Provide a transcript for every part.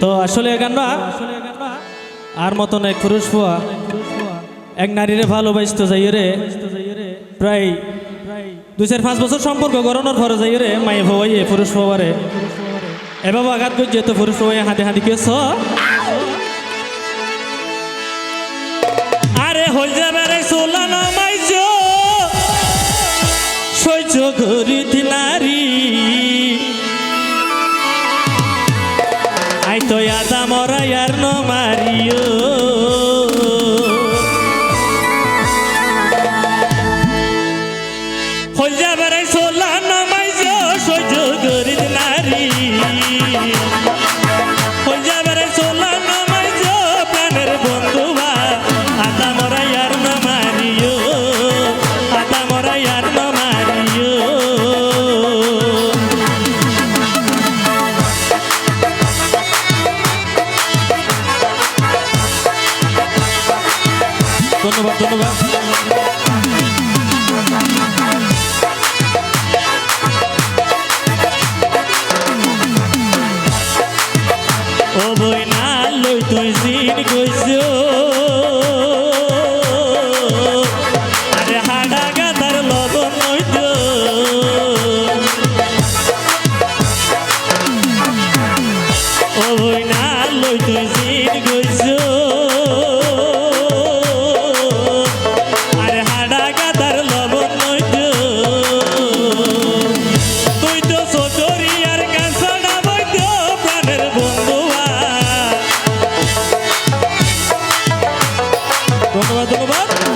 তো আসলে গানবা আর মতন এক পুরুষ ফুয়া। এক নারীরে ভালোবাসতে যাই রে, প্রায় দুই চার পাঁচ বছর সম্পর্ক গড়ানোর পরে যাই রে, মায়ে ভাইয়ে পুরুষ ফুয়ারে এবার আঘাত করছে তো পুরুষ ফুয়াই হাতে হাতে কেছ। আরে হল যাবে রে সোলা তো আদা মরা ন মারিও। জিন কইছ? আরে হাডা গাদার লবণ নইত ও ধন্যবাদ ধন্যবাদ।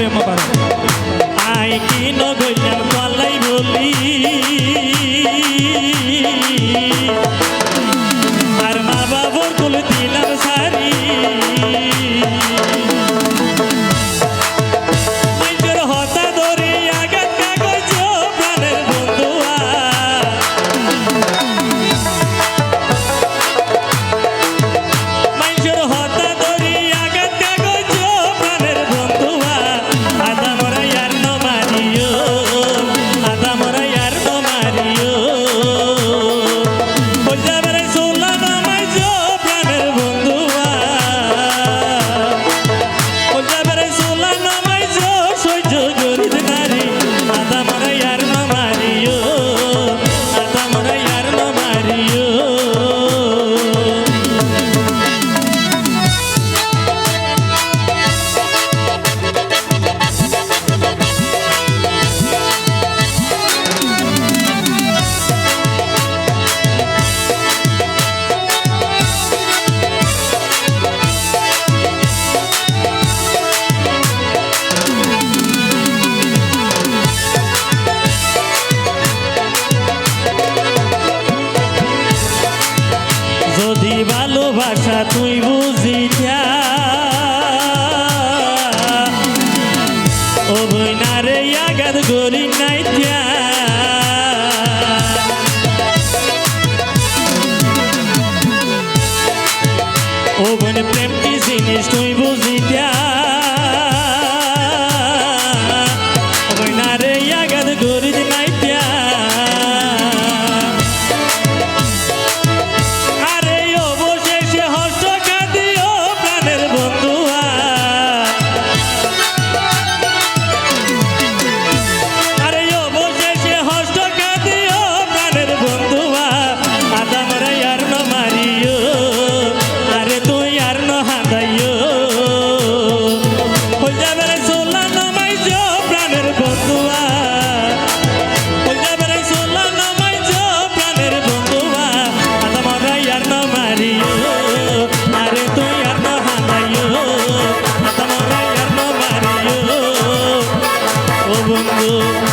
করে পারে আই বলি। ভালোবাসা তুই বুঝি ও বইনারে আগাদ গরি নাইতিয়া ও বোন প্রেম কি জিনিস তুই mía.